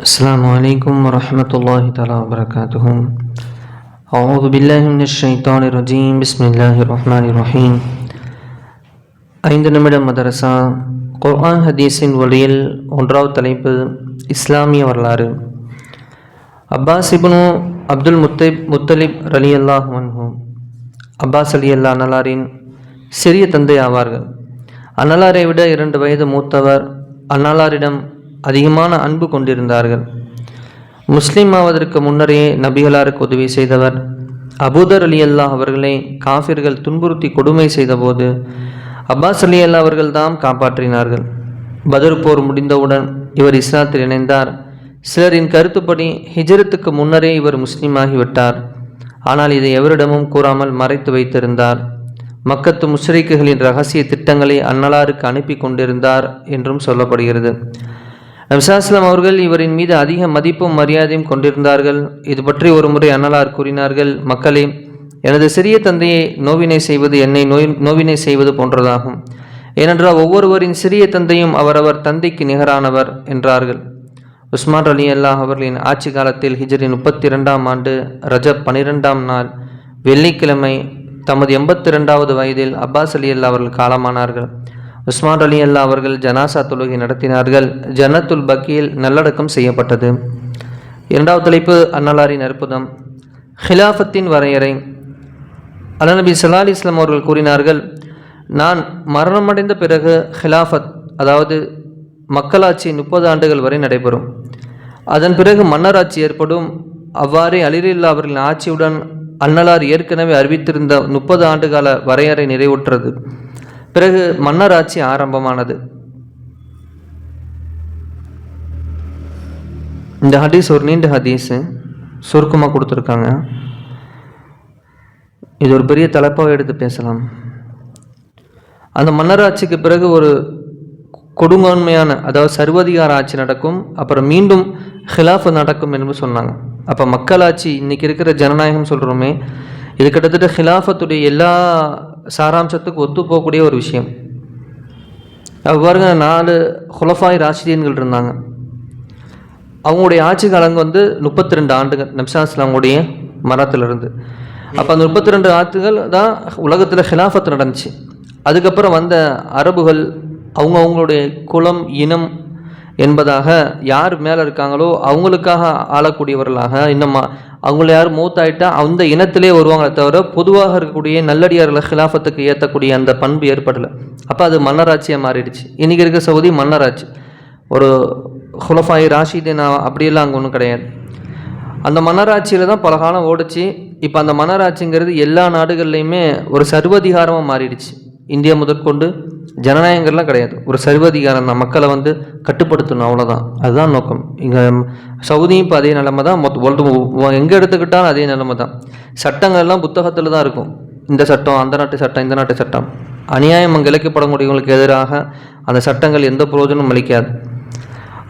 السلام عليكم ورحمة الله تعالى وبركاته أعوذ بالله من الشيطان الرجيم بسم الله الرحمن الرحيم ஐந்து நிமிடம் மதரசா குர்ஆன் ஹதீஸின் வழியில் ஒன்றாவது தலைப்பு இஸ்லாமிய வரலாறு அப்பாஸ் இப்னு அப்துல் முத்தைப் முத்தலிப் ரலி அல்லாஹ் அன்ஹு அப்பாஸ் அலி அல்லா அன்னலாரின் சிறிய தந்தை ஆவார்கள் அன்னலாரை விட இரண்டு வயது மூத்தவர் அன்னலாரிடம் அதிகமான அன்பு கொண்டிருந்தார்கள். முஸ்லீம் ஆவதற்கு முன்னரே நபிகளாருக்கு உதவி செய்தவர். அபூதர் அலி அல்லாஹ் அவர்களை காஃபிர்கள் துன்புறுத்தி கொடுமை செய்தபோது அப்பாஸ் அலி அல்லா அவர்கள்தான் காப்பாற்றினார்கள். பதர் போர் முடிந்தவுடன் இவர் இஸ்லாத்தில் இணைந்தார். சிலரின் கருத்துப்படி ஹிஜரத்துக்கு முன்னரே இவர் முஸ்லீமாகிவிட்டார் ஆனால் இதை எவரிடமும் கூறாமல் மறைத்து வைத்திருந்தார். மக்கத்து முஷ்ரிக்குகளின் ரகசிய திட்டங்களை அன்னலாருக்கு அனுப்பி கொண்டிருந்தார் என்றும் சொல்லப்படுகிறது. நபிசாஸ்லாம் அவர்கள் இவரின் மீது அதிக மதிப்பும் மரியாதையும் கொண்டிருந்தார்கள். இது பற்றி ஒரு முறை அன்னலார் கூறினார்கள் மக்களே எனது சிறிய தந்தையை நோவினை செய்வது என்னை நோய் நோவினை செய்வது போன்றதாகும். ஏனென்றால் ஒவ்வொருவரின் சிறிய தந்தையும் அவரவர் தந்தைக்கு நிகரானவர் என்றார்கள். உஸ்மான் அலி அல்லாஹ் அவர்களின் ஆட்சி காலத்தில் ஹிஜரி முப்பத்தி இரண்டாம் ஆண்டு ரஜப் பனிரெண்டாம் நாள் வெள்ளிக்கிழமை தமது எண்பத்தி ரெண்டாவது வயதில் அப்பாஸ் அலி அல்லா அவர்கள் காலமானார்கள். உஸ்மான் அலி அல்லா அவர்கள் ஜனாசா தொழுகை நடத்தினார்கள். ஜன்னத்துல் பக்கியில் நல்லடக்கம் செய்யப்பட்டது. இரண்டாவது தலைப்பு அன்னலாரின் அற்புதம் ஹிலாஃபத்தின் வரையறை. அலநபி சல்லா அலி இஸ்லாம் அவர்கள் கூறினார்கள் நான் மரணமடைந்த பிறகு ஹிலாஃபத் அதாவது மக்களாட்சி முப்பது ஆண்டுகள் வரை நடைபெறும். அதன் பிறகு மன்னராட்சி ஏற்படும். அவ்வாறே அலிரில்லா அவர்களின் ஆட்சியுடன் அன்னலார் ஏற்கனவே அறிவித்திருந்த முப்பது ஆண்டுகால வரையறை நிறைவுற்றது. பிறகு மன்னராட்சி ஆரம்பமானது. இந்த ஹதீஸ் ஒரு நீண்ட ஹதீஸு. சுருக்கமாக கொடுத்துருக்காங்க. இது ஒரு பெரிய தலைப்பாக எடுத்து பேசலாம். அந்த மன்னராட்சிக்கு பிறகு ஒரு கொடுங்கோன்மையான அதாவது சர்வதிகார ஆட்சி நடக்கும் அப்புறம் மீண்டும் ஹிலாஃபு நடக்கும் என்று சொன்னாங்க. அப்போ மக்களாட்சி இன்றைக்கி இருக்கிற ஜனநாயகம் சொல்கிறோமே இது கிட்டத்தட்ட ஹிலாஃபத்துடைய எல்லா சாராம்சத்துக்கு ஒத்து போகக்கூடிய ஒரு விஷயம். அப்போ பாருங்க நாலு ஹுலஃபாய் ராஷிதீன்கள் இருந்தாங்க. அவங்களுடைய ஆட்சி காலங்க வந்து முப்பத்தி ரெண்டு ஆண்டுகள் நப்சா இஸ்லாமுடைய மரத்திலிருந்து அப்போ அந்த முப்பத்தி ரெண்டு ஆண்டுகள் தான் உலகத்தில் ஹிலாஃபத் நடந்துச்சு. அதுக்கப்புறம் வந்த அரபுகள் அவங்க அவங்களுடைய குலம் இனம் என்பதாக யார் மேலே இருக்காங்களோ அவங்களுக்காக ஆளக்கூடியவர்களாக இன்னும் அவங்கள யார் மூத்தாயிட்டா அந்த இனத்திலே வருவாங்களே தவிர பொதுவாக இருக்கக்கூடிய நல்லடியார்கள் ஹிலாஃபத்துக்கு ஏற்றக்கூடிய அந்த பண்பு ஏற்படலை. அப்போ அது மன்னராட்சியாக மாறிடுச்சு. இன்றைக்கி இருக்க சவுதி மன்னராட்சி. ஒரு ஹுலஃபாய் ராஷிதீன் அப்படியெல்லாம் அங்கே ஒன்றும் கிடையாது. அந்த மன்னராட்சியில் தான் பல காலம் ஓடிச்சு. இப்போ அந்த மன்னராட்சிங்கிறது எல்லா நாடுகள்லையுமே ஒரு சர்வதிகாரமாக மாறிடுச்சு. இந்தியா முதற்கொண்டு ஜனநாயகங்கள்லாம் கிடையாது. ஒரு சர்வதிகாரம் தான். மக்களை வந்து கட்டுப்படுத்தணும் அவ்வளோதான் அதுதான் நோக்கம். இங்கே சவுதியும் இப்போ அதே நிலமை தான். மொத்த எங்கே எடுத்துக்கிட்டாலும் அதே நிலமை தான். சட்டங்கள்லாம் புத்தகத்தில் தான் இருக்கும். இந்த சட்டம் அந்த நாட்டு சட்டம் இந்த நாட்டு சட்டம். அநியாயம் அங்கே இழைக்கப்படக்கூடியவங்களுக்கு எதிராக அந்த சட்டங்கள் எந்த பிரயோஜனமும் அளிக்காது.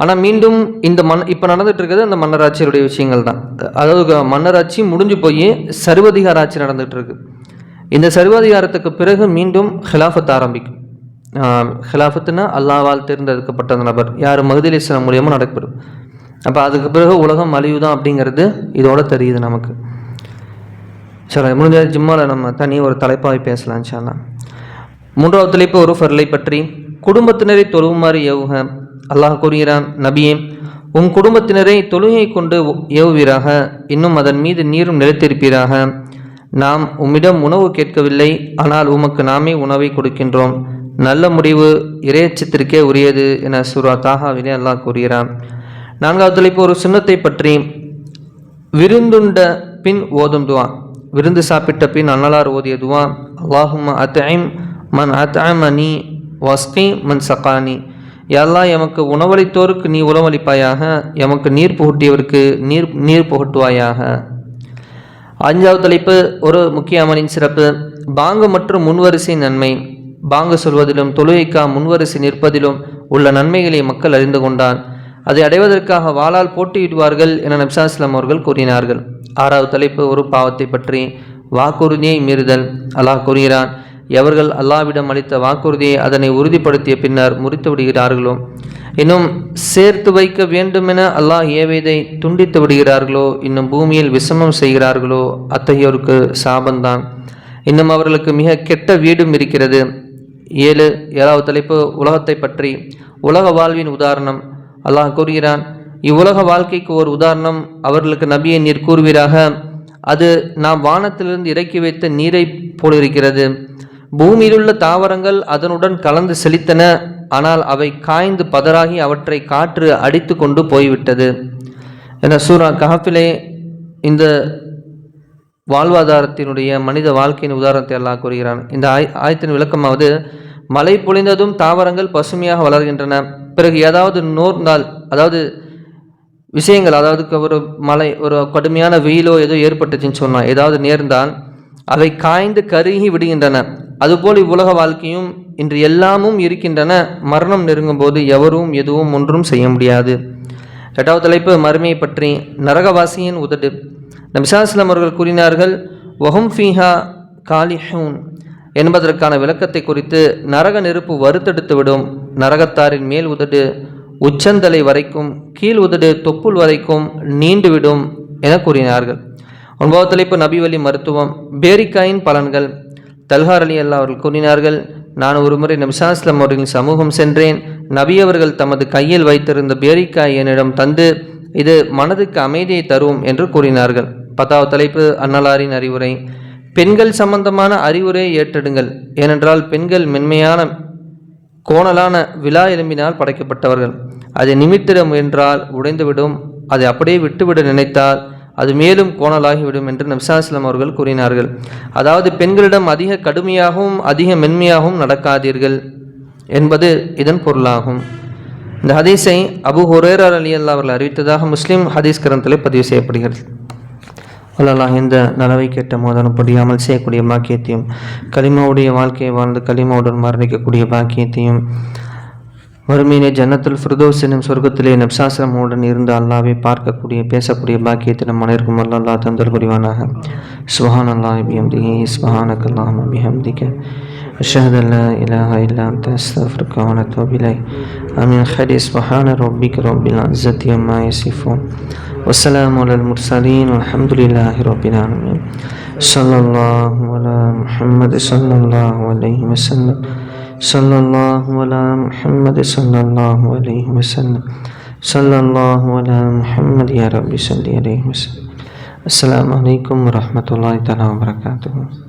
ஆனால் மீண்டும் இந்த மண் இப்போ நடந்துட்டு இருக்கிறது அந்த மன்னராட்சியுடைய விஷயங்கள் தான். அதாவது மன்னராட்சி முடிஞ்சு போய் சர்வதிகார ஆட்சி நடந்துகிட்டு இருக்கு. இந்த சர்வாதிகாரத்துக்கு பிறகு மீண்டும் ஹிலாஃபத் ஆரம்பிக்கும். ஹிலாஃபத்துனா அல்லாவால் தேர்ந்தெடுக்கப்பட்ட நபர். யார்? மகதில் இஸ்லாம் மூலியமாக நடக்கப்படும் அப்போ அதுக்கு பிறகு உலகம் அழிவு தான் அப்படிங்கிறது இதோட தெரியுது நமக்கு. சரி முடிஞ்ச ஜிம்மாவில் நம்ம தனி ஒரு தலைப்பாக பேசலாம் சாலா மூன்றாவது தலைப்பு ஒரு ஃபர்லை பற்றி. குடும்பத்தினரை தொழுவுமாறு ஏவுக. அல்லாஹ் கூறுகிறான் நபியே உன் குடும்பத்தினரை தொழுகை கொண்டு ஏவுவீராக. இன்னும் அதன் மீது நீரும் நிலைத்திருப்பீராக. நாம் உம்மிடம் உணவு கேட்கவில்லை ஆனால் உமக்கு நாமே உணவை கொடுக்கின்றோம். நல்ல முடிவு இறையச்சத்திற்கே உரியது என சுரா தாகாவிலே அல்லாஹ் கூறுகிறான். நான்காவது தலைப்பு ஒரு சுண்ணத்தை பற்றி விருந்துண்ட பின் ஓதும் துவா. விருந்து சாப்பிட்ட பின் அன்னலார் ஓதிய துவா. அல்லாஹும் அத்தைம் மன் அத்அம் அனி வஸ்கி மன் சகானி. எல்லா எமக்கு உணவளித்தோருக்கு நீ உணவளிப்பாயாக எமக்கு நீர் புகட்டியவருக்கு நீர் நீர் புகட்டுவாயாக? அஞ்சாவது தலைப்பு ஒரு முக்கிய அமலின் சிறப்பு. பாங்கு மற்றும் முன்வரிசை நன்மை. பாங்கு சொல்வதிலும் தொழுகைக்கா முன்வரிசை நிற்பதிலும் உள்ள நன்மைகளை மக்கள் அறிந்து கொண்டான். அதை அடைவதற்காக வாளால் போட்டியிடுவார்கள் என நப்சாஸ்லாம் அவர்கள் கூறினார்கள். ஆறாவது தலைப்பு ஒரு பாவத்தை பற்றி வாக்குறுதியை மீறுதல். அல்லாஹ் கூறுகிறான் எவர்கள் அல்லாவிடம் அளித்த வாக்குறுதியை அதனை உறுதிப்படுத்திய பின்னர் முறித்து விடுகிறார்களோ? இன்னும் சேர்த்து வைக்க வேண்டுமென அல்லாஹ் ஏவைதை துண்டித்து விடுகிறார்களோ? இன்னும் பூமியில் விஷமம் செய்கிறார்களோ? அத்தகையோருக்கு சாபந்தான் இன்னும் அவர்களுக்கு மிக கெட்ட வீடும் இருக்கிறது. ஏழு ஏழாவது தலைப்பு உலகத்தை பற்றி. உலக வாழ்வின் உதாரணம். அல்லாஹ் கூறுகிறான் இவ்வுலக வாழ்க்கைக்கு ஒரு உதாரணம் அவர்களுக்கு நபியை நீர் கூறுவீராக. அது நாம் வானத்திலிருந்து இறக்கி வைத்த நீரை போலிருக்கிறது. பூமியிலுள்ள தாவரங்கள் அதனுடன் கலந்து செழித்தன ஆனால் அவை காய்ந்து பதறாகி அவற்றை காற்று அடித்து கொண்டு போய்விட்டது. என சூரா கஹப்பிலே இந்த வாழ்வாதாரத்தினுடைய மனித வாழ்க்கையின் உதாரணத்தை எல்லாம் கூறுகிறான். இந்த ஆய் ஆயத்தின் விளக்கமாவது மழை பொழிந்ததும் தாவரங்கள் பசுமையாக வளர்கின்றன. பிறகு ஏதாவது நோர்ந்தால் அதாவது விஷயங்கள் அதாவது ஒரு மழை ஒரு கடுமையான வெயிலோ ஏதோ ஏற்பட்டுச்சுன்னு சொன்னால் ஏதாவது நேர்ந்தால் அவை காய்ந்து கருகி விடுகின்றன. அதுபோல் இவ்வுலக வாழ்க்கையும் இன்று எல்லாமும் இருக்கின்றன. மரணம் நெருங்கும் போது எவரும் எதுவும் ஒன்றும் செய்ய முடியாது. எட்டாவது தலைப்பு மறுமையை பற்றி. நரகவாசியின் உதடு. நபிசாஸ்லம் அவர்கள் கூறினார்கள் வஹும் ஃபீஹா காலிஹூன் என்பதற்கான விளக்கத்தை குறித்து நரக நெருப்பு வறுத்தெடுத்து விடும் நரகத்தாரின் மேல் உதடு உச்சந்தலை வரைக்கும் கீழ் உதடு தொப்புள் வரைக்கும் நீண்டுவிடும் என கூறினார்கள். ஒன்பதாவது தலைப்பு நபிவழி மருத்துவம். பேரிக்காயின் பலன்கள். தல்ஹார் அலி அல்லா அவர்கள் கூறினார்கள் நான் ஒருமுறை நபிசாஸ்லம் அவர்களின் சமூகம் சென்றேன். நபி அவர்கள் தமது கையில் வைத்திருந்த பேரிக்காய் என்னிடம் தந்து இது மனதுக்கு அமைதியை தரும் என்று கூறினார்கள். பத்தாவது தலைப்பு அன்னலாரின் அறிவுரை. பெண்கள் சம்பந்தமான அறிவுரையை ஏற்றெடுங்கள். ஏனென்றால் பெண்கள் மென்மையான கோணலான விழா எலும்பினால் படைக்கப்பட்டவர்கள். அதை நிமித்திட முயன்றால் உடைந்துவிடும். அதை அப்படியே விட்டுவிட நினைத்தால் அது மேலும் கோணலாகிவிடும் என்று நபிசாஸ்லம் அவர்கள் கூறினார்கள். அதாவது பெண்களிடம் அதிக கடுமையாகவும் அதிக மென்மையாகவும் நடக்காதீர்கள் என்பது இதன் பொருளாகும். இந்த ஹதீஸை அபு ஹுரேரர் அலி அல்லா அவர்கள் அறிவித்ததாக முஸ்லீம் ஹதீஸ் கிரந்தத்தில் பதிவு செய்யப்படுகிறது. அல்லாஹ் இந்த நலவை கேட்ட மோதனப்படி அமல் செய்யக்கூடிய பாக்கியத்தையும் களிமாவுடைய வாழ்க்கையை வாழ்ந்து களிமாவுடன் மரணிக்கக்கூடிய பாக்கியத்தையும் வறுமையிலே ஜன்னத்தில் ஃபிர்தோஸ் என்னும் சொர்க்கத்திலே நப்சாசிரமுடன் இருந்து அல்லாவே பார்க்கக்கூடிய பேசக்கூடிய பாக்கியத்தை நம் அனைவருக்கும் அல்லா தந்தல் புரிவானாக. சுஹான் அல்லாஹ் பிஹம்திஹி சுஹானக் அல்லாம் பிஹம்திக. أشهد أن لا إله إلا أنت أستغفرك ونتوب إليك. آمين. خير سبحان ربك رب العزة عما يصفون. والسلام على المرسلين والحمد لله رب العالمين. صلى الله على محمد صلى الله عليه وسلم. صلى الله على محمد صلى الله عليه وسلم. صلى الله على محمد يا رب صل عليه وسلم. السلام عليكم ورحمة الله تعالى وبركاته.